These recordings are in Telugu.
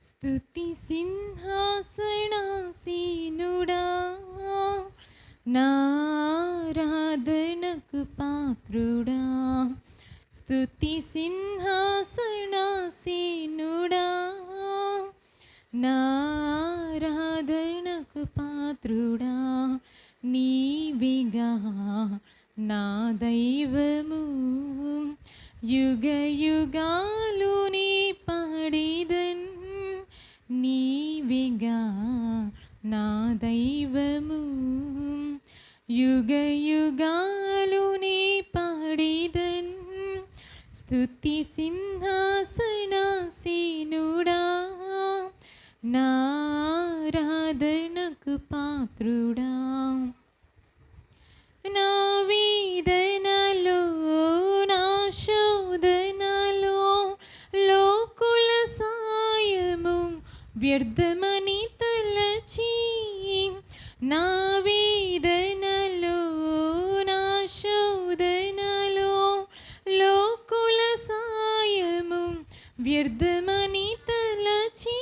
స్థుతి సింహాసనాసీనుడా నారాధనకు పాత్రుడా స్థుతి సింహాసనాసీనుడా నారాధనకు పాత్రుడా నీవిగా నా దైవము యుగ యుగాలు యుగ యుగాలు నీ పాడిదన్ స్తుతి సింహాసనాసీనుడా నారాధనకు పాత్రుడా నా వేదనలో నా శోధనలో లోకుల సాయము వ్యర్థమని తలచి నా వ్యర్థమని తలచి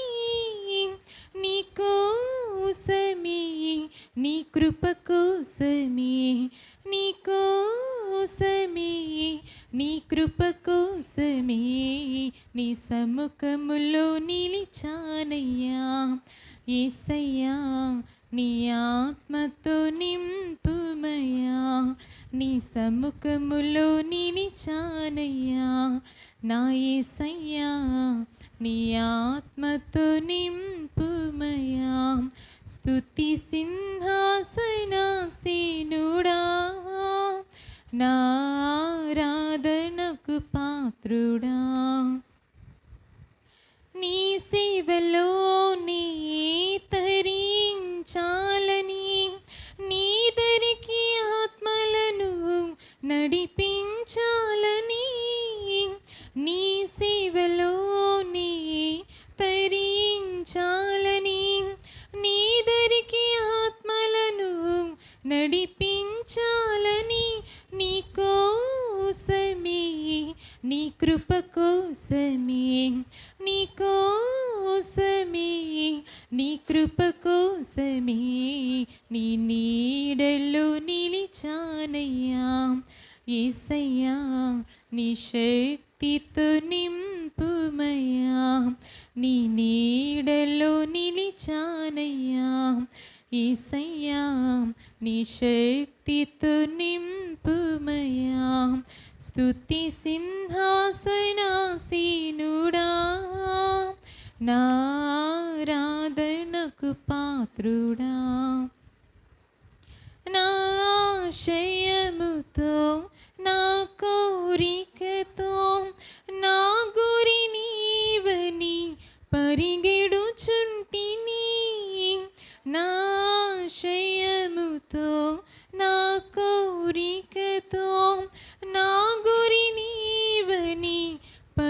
నీ కోసమే నీ కృప కోసమే నీ కోసమే నీ కృప కోసమే నీ సముఖములో నిలిచానయ్యా. ఏసయ్యా నీ ఆత్మతో నింపు నింపుమయ్యా నీ సముఖములో నిలిచానయ్యా నా ఏసయ్యా నీ ఆత్మతో నింపుమయ్యా. స్థుతి సింహాసనాసీనుడా. నారాధనకు పాత్రుడా. కృప కోసమే నీ కోసమే నీ కృప కోసమే నీ నీడలో నిలిచానయ్యా. ఏసయ్యా నీ శక్తితో నింపుమయ్యా. నీ నీడలో నిలిచానయ్యా. ఏసయ్యా నీ శక్తితో నింపుమయ్యా. స్థుతి సింహాసనాసీనుడా నారాధనకు పాత్రుడా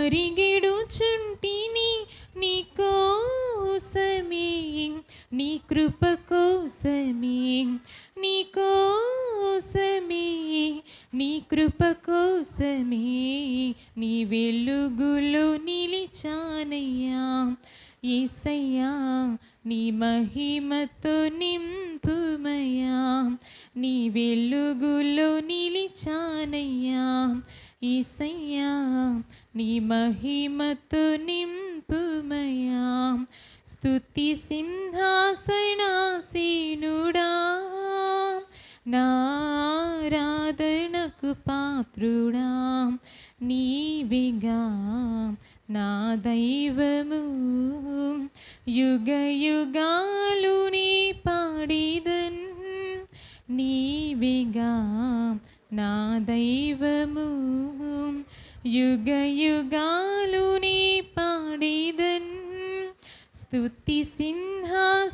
పరిగెడుచుంటిని నీ కోసమే నీ కృప కోసమే నీ కోసమే నీ కృప కోసమే నీ వెలుగులో నిలిచానయ్యా. ఈసయ్యా నీ మహిమతో నింపుమయ్యా. నీ వెలుగులో నిలిచానయ్యా. ఈసయ్యా నీ మహిమతో నింపుమయ్యా స్తుతి సింహాసనాసీనుడా. నారాధనకు పాత్రుడా. నీవిగా నా దైవ స్తుతి సింహాసనాసీనుడా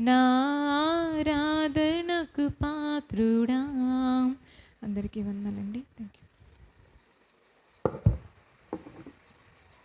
నారాధనకు పాత్రుడా అందరికీ వందన